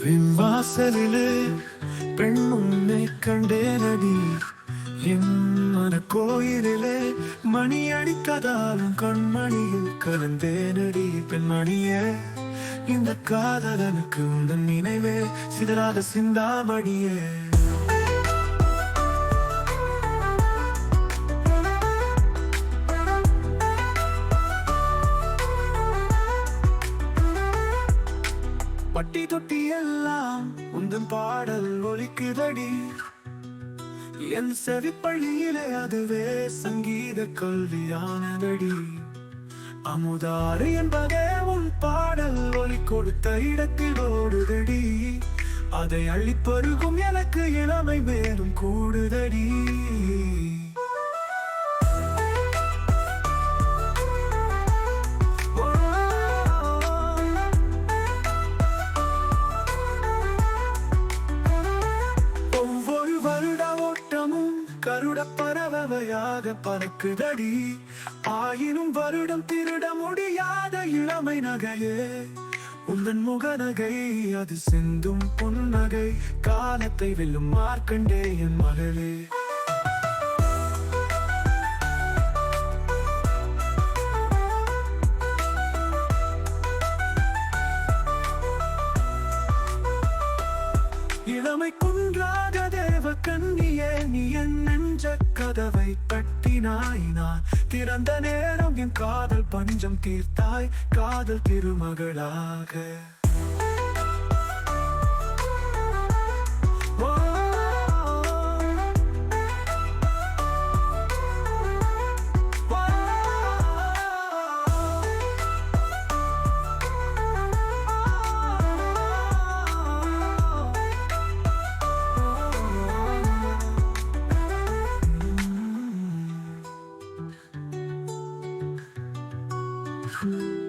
வாசலிலே பெண் உன்னை கண்டேனடி என் மன கோயிலிலே மணி அடித்ததாலும் கண்மணியில் கலந்தேனடி பெண்மணியே இந்த காதலனுக்கு உந்தன் நினைவே சிதறாத சிந்தாமணியே. பட்டி தொட்டி எல்லாம் உந்தன் பாடல் ஒலிக்குதடி. என் செவிப்பள்ளியிலே அதுவே சங்கீத கல்வியானதடி. அமுதாறு என்பதே உன் பாடல் ஒலி கொடுத்த இடத்தில் ஓடுதடி. அதை அள்ளிப்பருகும் எனக்கு இளமை மேலும் கூடுதடி. கருட பறக்குதடி. ஆயினும் வருடம் திருட முடியாத இளமை நகையே. உந்தன் முகநகை அது சிந்தும் புன்னகை காலத்தை வெல்லும் மார்க்கண்டே என் மகளே. இளமை கதவை தட்டினாய் நான். திறந்த நேரம் என் காதல் பஞ்சம் தீர்த்தாய். காதல் திருமகளாக. Bye.